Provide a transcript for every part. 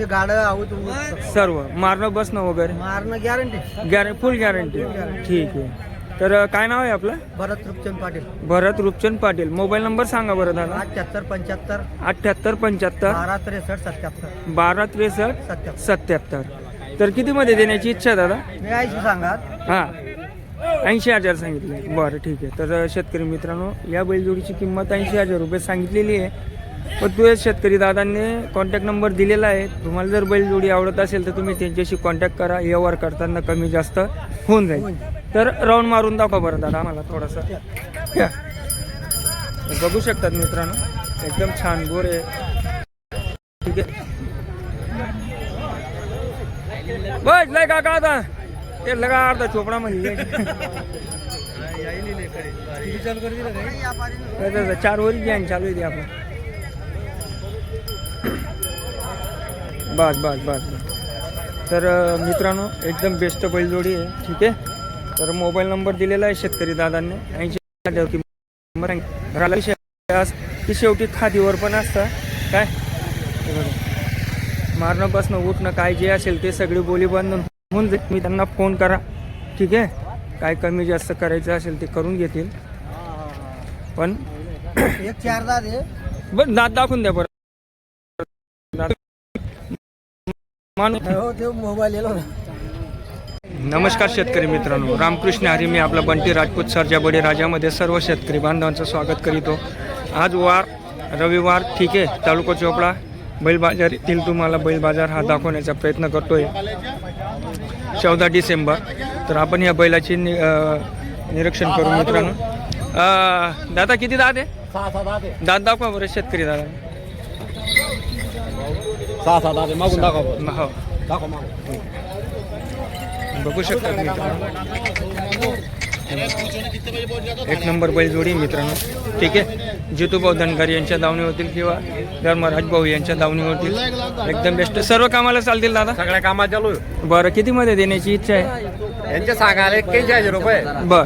गाडं आहोत सर्व. मारणं बसणं वगैरे? मारणं गॅरंटी गॅर फुल गॅरंटी ठीक आहे. तर काय नाव आहे आपलं? भरत रुपचंद पाटील. भरत रूपचंद पाटील. मोबाईल नंबर सांगा बरं दादा. अठ्याहत्तर पंच्याहत्तर. अठ्ठ्याहत्तर पंच्याहत्तर. बारा त्रेसष्ट सत्याहत्तर. बारा त्रेसष्ट सत्याहत्तर. सत्याहत्तर. तर कितीमध्ये देण्याची इच्छा दादा? मी ऐंशी सांगात हां. ऐंशी हजार सांगितले. बरं ठीक आहे. तर शेतकरी मित्रांनो या बैलजोडीची किंमत ऐंशी हजार रुपये सांगितलेली आहे. पण तू शेतकरी दादांनी कॉन्टॅक्ट नंबर दिलेला आहे. तुम्हाला जर बैलजोडी आवडत असेल तर तुम्ही त्यांच्याशी कॉन्टॅक्ट करा. व्यवहार करताना कमी जास्त होऊन जाईल. तर राऊंड मारून दाखवा बरं दादा आम्हाला थोडासा. या. बघू शकतात मित्रांनो. एकदम छान गोर आहे. ठीक आहे. बस लय काका आता. ते लगा अर्धा चोपडा मध्ये चार वरी घ्या चालू आहे ते आपण बस बस बस तर मित्रांनो एकदम बेस्ट बैलजोडी आहे. ठीक आहे? तर मोबाईल नंबर दिलेला आहे शेतकरी दादांनी. ऐंशी. घराला की शेवटी खादीवर पण असतं. काय. मारणं बसणं उठणं काय जे असेल ते सगळी बोली बंद होऊन जाईल. मी त्यांना फोन करा. ठीक आहे? काय कमी जास्त करायचं असेल ते करून घेतील. पण एक चार दाद. दात दाखवून द्या बरं दात. माणूस हो ते मोबाईल येलो नमस्कार शेतकरी मित्रांनो रामकृष्ण हरी मी आपला बंटी राजपूत सरजा बडे राजामध्ये सर्व शेतकरी बांधवांचं स्वागत करीतो. आज वार रविवार ठीक आहे तालुका चोपडा बैल बाजार येथील तुम्हाला बैल बाजार हा दाखवण्याचा प्रयत्न करतोय. चौदा डिसेंबर तर आपण या बैलाचे नि निरीक्षण करू मित्रांनो. दादा किती आहे? दाद आहे. दात दाखवा बरं शेतकरी दादा सहा सहा दाद आहे मागून दाखव हो दाखव. मागून बघू शकता मित्रांनो एक नंबर बैलजोडी मित्रांनो. ठीक आहे. जितूभाऊ धनगर यांच्या दावणीवरतील किंवा धर्मराज भाऊ यांच्या दावणीवरतील एकदम बेस्ट सर्व कामाला चालतील दादा? सगळ्या कामात चालू. बरं किती मध्ये देण्याची इच्छा आहे? यांचे सांगायला एक्क्याऐंशी हजार रुपये. बर.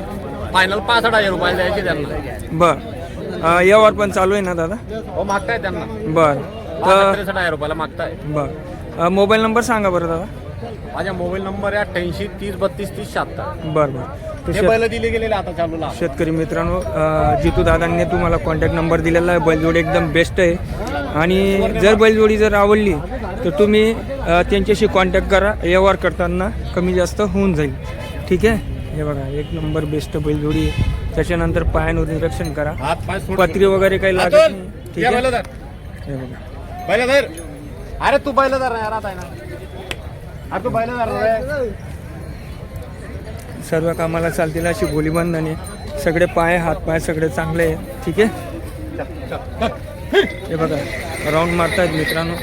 फायनल पासष्ट हजार रुपये द्यायचे त्यांना. बर. यावर पण चालू आहे ना दादा? हो मागताय त्यांना. बर. तर त्रेसष्ट हजार रुपयाला मागताय. बर. अं, मोबाईल नंबर सांगा बरं दादा. माझ्या मोबाईल नंबर आहे अठ्ठ्याऐंशी तीस बत्तीस तीस शहात्तर. बरं बरं. तर हे शेत- बैल दिले गेलेले आता चालूला. शेतकरी मित्रांनो अ, जितू दादांनी तुम्हाला कॉन्टॅक्ट नंबर दिलेला आहे. बैलजोडी एकदम बेस्ट आहे. आणि जर बैलजोडी जर आवडली तर तुम्ही अ, त्यांच्याशी कॉन्टॅक्ट करा. व्यवहार करताना कमी जास्त होऊन जाईल. ठीक आहे? हे बघा एक नंबर बेस्ट बैलजोडी आहे. त्याच्यानंतर निरीक्षण करा. हात पाय सोड. पत्री वगैरे काही लागत नाही. ठीक आहे. हे बघा. बैल धर अरे तू बैल धर यार आता ना. अरे तू बैल धर रे. सर्व कामाला चालतील अशी गोलीबंधने सगळे पाय हात पाय सगळे चांगले आहे ठीक आहे? हे बघा राऊंड मारतायत मित्रांनो.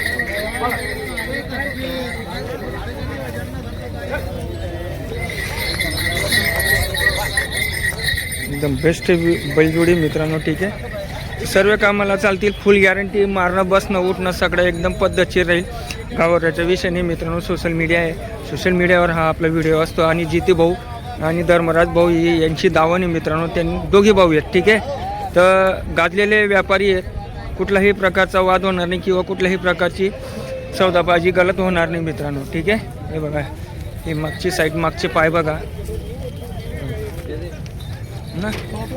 एकदम बेस्ट बैलजोडी मित्रांनो ठीक आहे? सर्व कामाला चालतील. फुल गॅरंटी मारणं बसणं उठणं सगळं एकदम पद्धतशीर राहील. गावाच्या विषयाने मित्रांनो सोशल मीडिया आहे. सोशल मीडियावर हा आपला व्हिडिओ असतो. आणि जिती भाऊ आणि धर्मराज भाऊ यांची दावण आहे मित्रांनो. त्यांनी दोघे भाऊ आहेत ठीक आहे? तर गाजलेले व्यापारी आहेत. कुठल्याही प्रकारचा वाद होणार नाही किंवा कुठल्याही प्रकारची सौदाबाजी गलत होणार नाही मित्रांनो ठीक आहे? हे बघा. हे मागची साईड मागचे पाय बघा. ना?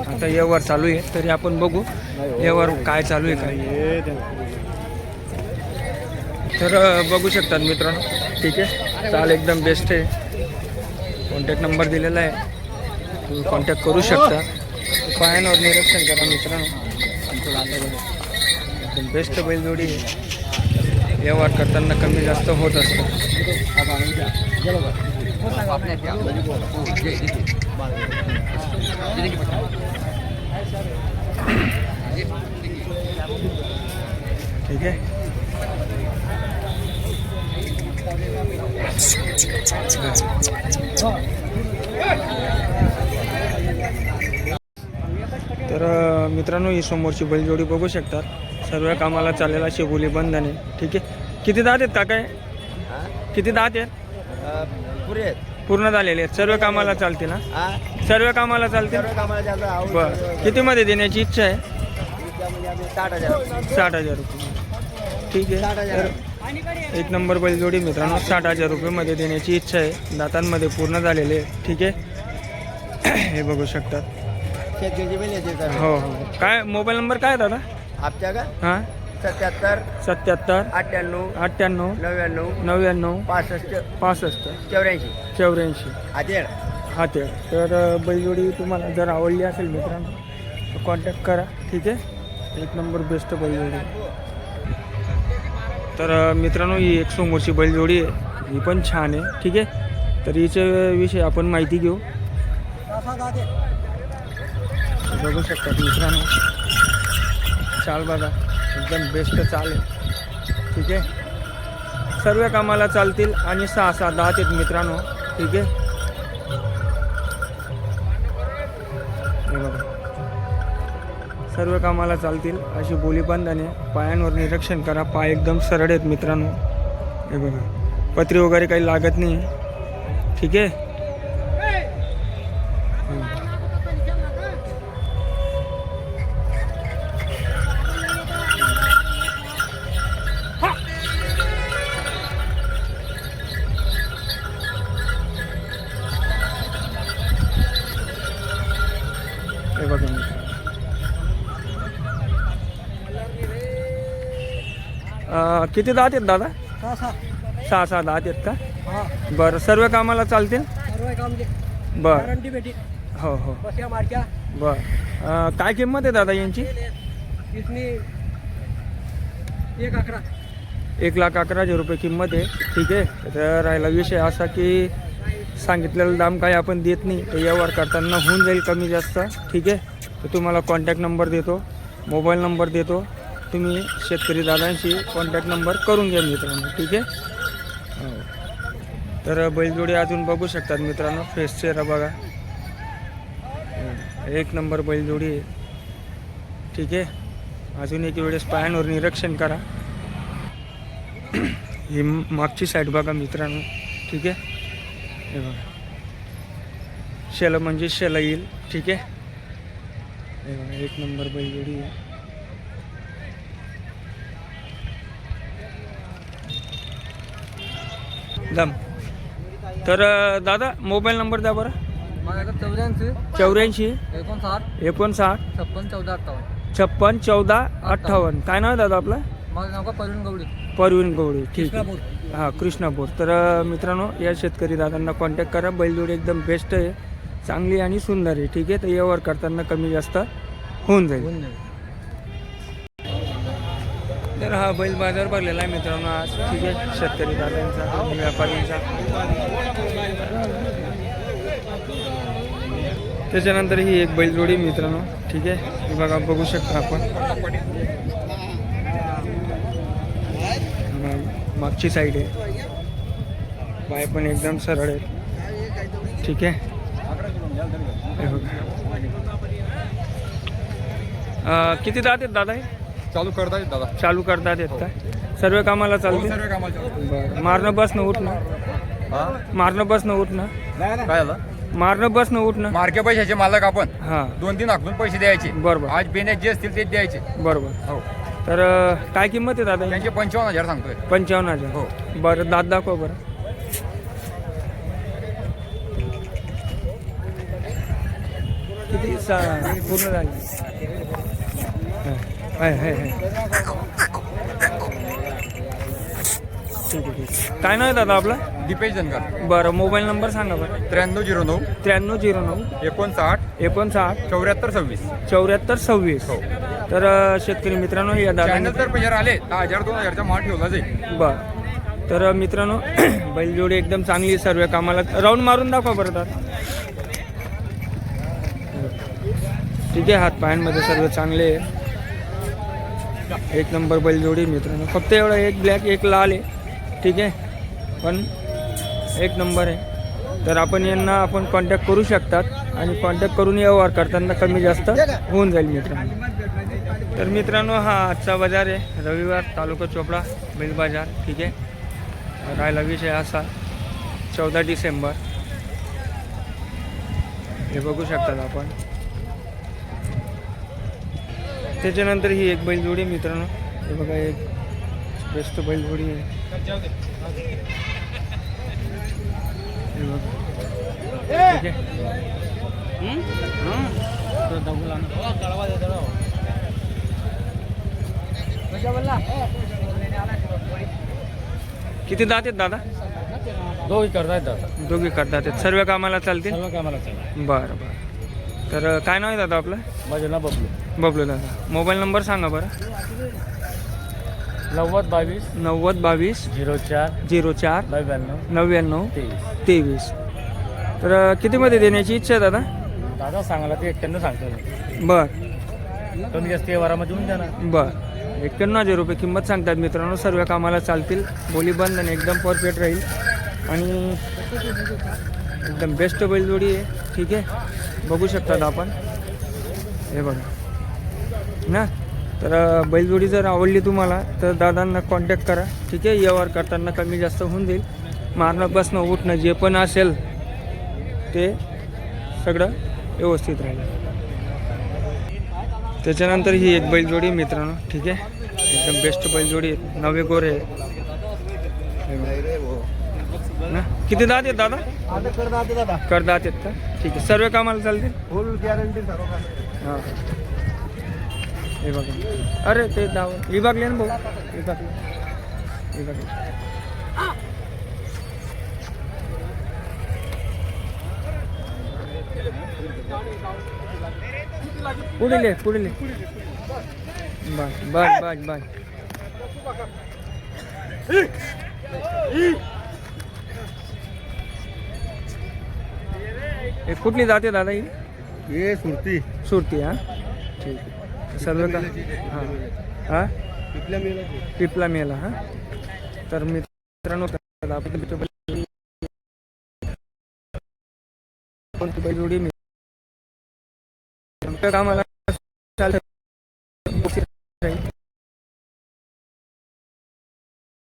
आता व्यवहार चालू आहे तरी आपण बघू. व्यवहार काय चालू आहे काय तर बघू शकतात मित्रांनो. ठीक आहे? चाल एकदम बेस्ट आहे. कॉन्टॅक्ट नंबर दिलेला आहे. तुम्ही कॉन्टॅक्ट करू शकता. पायांवर निरीक्षण करा मित्रांनो. एकदम बेस्ट बैलजोडी आहे. व्यवहार करताना कमी जास्त होत असतो. हो, ठीक है तर मित्रांनो ही समोरची बैलजोडी बघू शकतात. सर्व कामाला चाललेला शेगोली बंधने. ठीक आहे. किती दात आहेत काका? किती दात आहेत? पुरे आहेत. पूर्ण झालेले आहेत. सर्व कामाला चालते ना हा? सर्व कामाला चालते सर्व कामाला ज्याचं आवड- बर. कितीमध्ये देण्याची इच्छा आहे? आम्ही साठ हजार. साठ हजार रुपये. ठीक साठ आहे हजार. तर एक नंबर बैलजोडी मित्रांनो साठ हजार रुपयेमध्ये देण्याची इच्छा आहे. दातांमध्ये पूर्ण झालेले आहे ठीक आहे. हे बघू शकतात. शेतीची बैल येते तर. हो हो. काय मोबाईल नंबर काय आहे दादा? आपल्या का? हां? सत्याहत्तर सत्याहत्तर अठ्ठ्याण्णव अठ्ठ्याण्णव नव्याण्णव नव्याण्णव पासष्ट पासष्ट चौऱ्याऐंशी. चौऱ्याऐंशी. आदेड हा ते तर बैलजोडी तुम्हाला जर आवडली असेल मित्रांनो तर कॉन्टॅक्ट करा. ठीक आहे? एक नंबर बेस्ट बैलजोडी. तर मित्रांनो ही एक समोरची बैलजोडी आहे. ही पण छान आहे. ठीक आहे? तर हिच्या विषयी आपण माहिती घेऊ. बघू शकतात मित्रांनो. चाल बघा. एकदम बेस्ट चाल ठीक आहे? सर्व कामाला चालतील आणि सहा सहा दहा ते मित्रांनो. ठीक आहे? सर्व कामाला चालतील अशी बोलीबंधने पायांवर निरीक्षण करा. पाय एकदम सरळ आहेत मित्रांनो. हे बघा. पत्री वगैरे काही लागत नाही. ठीक आहे? अं, किती दात आहेत दादा? सहा सहा दात आहेत का? बरं सर्व कामाला चालतील? बरं. बेटी हो हो. मारक्या. बरं. अं, काय किंमत आहे दादा यांची? इसनी एक अकरा. एक लाख अकरा हजार रुपये किंमत आहे. ठीक आहे. तर राहिला विषय असा की सांगितलेलं दाम काही आपण देत नाही. तर व्यवहार करताना होऊन जाईल कमी जास्त. ठीक आहे. तर तुम्हाला कॉन्टॅक्ट नंबर देतो. मोबाईल नंबर देतो. तुम्ही शेतकरी दादांशी कॉन्टॅक्ट नंबर करून घ्या मित्रांनो ठीक आहे? हो. तर बैलजोडी अजून बघू शकतात मित्रांनो फ्रेश चेहरा बघा. एक नंबर बैलजोडी आहे. ठीक आहे? अजून एक वेळेस पायांवर निरीक्षण करा. ही मागची साईड बघा मित्रांनो ठीक आहे? हे बघा. शेला म्हणजे शेला येईल ठीक आहे? हे बघा एक नंबर बैलजोडी आहे. दम तर दादा मोबाईल नंबर द्या बरं. माझ्याकडे चौऱ्याऐंशी. चौऱ्याऐंशी. एकोणसाठ. एकोणसाठ. छप्पन चौदा अठ्ठावन्न. छप्पन चौदा अठ्ठावन्न. काय नाव आहे दादा आपलं? माझं नाव का? परवीन गवडी परवीन गवळी. ठीक आहे. हां कृष्णापूर. तर अं, मित्रांनो या शेतकरी दादांना कॉन्टॅक्ट करा. बैलजोडी एकदम बेस्ट आहे. चांगली आणि सुंदर आहे. ठीक आहे? तर व्यवहार करताना कमी जास्त होऊन जाईल. तर हा बैल बाजार भरलेला आहे मित्रांनो. आज ठीक आहे शेतकरी दादांचा व्यापाऱ्यांचा. त्याच्यानंतर ही एक बैलजोडी मित्रांनो. ठीक आहे हे बघा बघू शकता आपण. मागची साईड आहे. पाय पण एकदम सरळ आहे ठीक आहे. किती दात आहेत दादा हे? चालू करता येत दादा? चालू करतात येत का? सर्व कामाला चालते? सर्व कामाला बरं. मारणं बसणं उठणं हा? मारणं बसणं उठणं काय झालं? मारणं बसणं उठणं मार्के पैशाचे मालक आपण. हां. दोन तीन आखून पैसे द्यायचे. बरोबर. आज बेण्यात जे असतील ते द्यायचे. बरोबर. हो. तर अं, काय किंमत आहे दादा? त्यांचे पंचावन्न हजार सांगतोय. पंचावन्न हजार. हो. बरं दात दाखवा बरं. किती सा पूर्ण झाली. हाय हाय ठीक आहे ठीक आहे काय नाव आहे दादा आपला? दीपेश जनकर. बरं मोबाईल नंबर सांगा बरं. त्र्याण्णव झिरो नऊ. त्र्याण्णव झिरो नऊ. एकोणसाठ. एकोणसाठ. चौऱ्याहत्तर सव्वीस. चौऱ्याहत्तर सव्वीस. हो. तर अं, शेतकरी मित्रांनो या दादा चॅनल तर जर आले दहा हजार दोन हजारचा माल ठेवला जाईल. बर. तर मित्रांनो बैलजोडी एकदम चांगली आहे सर्व कामाला राऊंड मारून दाखवा बरं दादा. ठीक आहे हात पायांमध्ये सर्व चांगले आहे. एक नंबर बैलजोडी मित्रांनो. फक्त एवढं एक ब्लॅक एक लाल आहे. ठीक आहे? पण एक नंबर आहे. तर आपण यांना आपण कॉन्टॅक्ट करू शकतात आणि कॉन्टॅक्ट करून व्यवहार करताना कमी जास्त होऊन जाईल मित्रांनो. तर मित्रांनो हा आजचा बाजार आहे. रविवार तालुका चोपडा बिल बाजार. ठीक आहे? राहिला विषय असा. चौदा डिसेंबर. हे बघू शकतात आपण. त्याच्यानंतर ही एक बैलजोडी मित्रांनो. हे बघा एक बेस्ट बैलजोडी आहे. हे बघा. ठीक आहे? किती दात आहेत दादा? दोघी करतायत दादा दोघी करतात आहेत सर्व कामाला चालतील? सर्व कामाला चालेल बरं बरं. तर काय नाव आहे दादा आपलं? माझं नाव बबलू. बबलू दादा. मोबाईल नंबर सांगा बरं. नव्वद बावीस नव्वद बावीस झिरो चार झिरो चार नव्याण्णव नव्याण्णव तेवीस. तेवीस. तर अं, कितीमध्ये देण्याची इच्छा आहे दादा? दादा सांगायला ते एक्क्याण्णव सांगतो मी. बर. कमी जास्त व्यवहारामध्ये येऊन जाणार. बर. एक्क्याण्णव हजार रुपये किंमत सांगतात मित्रांनो. सर्व कामाला चालतील. बोली बंद आणि एकदम परफेक्ट राहील. आणि एकदम बेस्ट बैलजोडी आहे. ठीक आहे? बघू शकतात आपण. हे बघा. ना? तर बैलजोडी जर आवडली तुम्हाला तर दादांना कॉन्टॅक्ट करा. ठीक आहे? व्यवहार करताना कमी जास्त होऊन जाईल. मारणं बसणं उठणं जे पण असेल ते सगळं व्यवस्थित राहील. त्याच्यानंतर ही एक बैलजोडी मित्रांनो. ठीक आहे? एकदम बेस्ट बैलजोडी नवे गोरे. ना? किती दात आहेत दादा? आता करता दादा. कर दात आहेत का? ठीक आहे. सर्व कामाला चालतील? फुल गॅरंटी सर्व हां. हे बघा अरे ते दाव विभागले ना भाऊ। विभागले विभागले पुढे ले पुढे ले। बस बस बस बस। हे कुठली जाते दादा ही? ये सुरती. सुरती हाँ? सर्व का हां. हां? इथल्या मेला पिपला मेला हां? तर मित्रांनो बैलजोडी कामाला.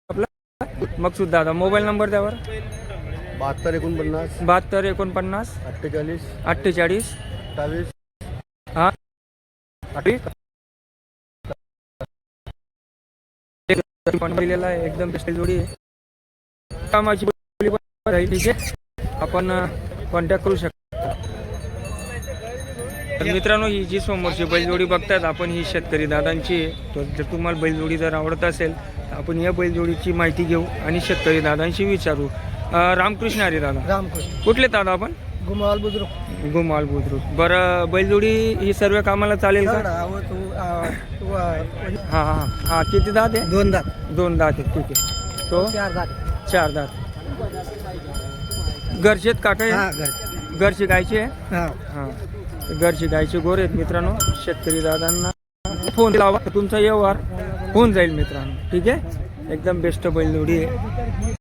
आपला मकसूद दादा मोबाईल नंबर द्यावर बहात्तर एकोणपन्नास. बहात्तर एकोणपन्नास. अठ्ठेचाळीस. अठ्ठेचाळीस. अठ्ठावीस. हा? अठ्ठावीस. दिलेला आहे एकदम बेस्ट जोडी आहे. कामाची बोली पण राहील आहे. आपण कॉन्टॅक्ट करू शकतो. तर मित्रांनो ही जी समोरची बैलजोडी बघतायत आपण ही शेतकरी दादांची तर जर तुम्हाला बैलजोडी जर आवडत असेल तर आपण या बैलजोडीची माहिती घेऊ आणि शेतकरी दादांशी विचारू. रामकृष्ण हरी दादा. रामकृष्ण. कुठले दादा आपण? गुमाल बुजुर्ग गुमाल बुद्रुक. बरं बैलजोडी ही सर्व कामाला चालेल का? हां हां हां. किती दात आहे? दोन दात. दोन दात आहेत ठीक आहे. तो? चार दात. चार दात. घरचेत काका आहे? हा घर. घरची गायची आहे? हा. घरची गायचे गोर आहेत मित्रांनो. शेतकरी दादांना फोन लावा. तुमचा व्यवहार होऊन जाईल मित्रांनो. ठीक आहे? एकदम बेस्ट बैलजोडी आहे.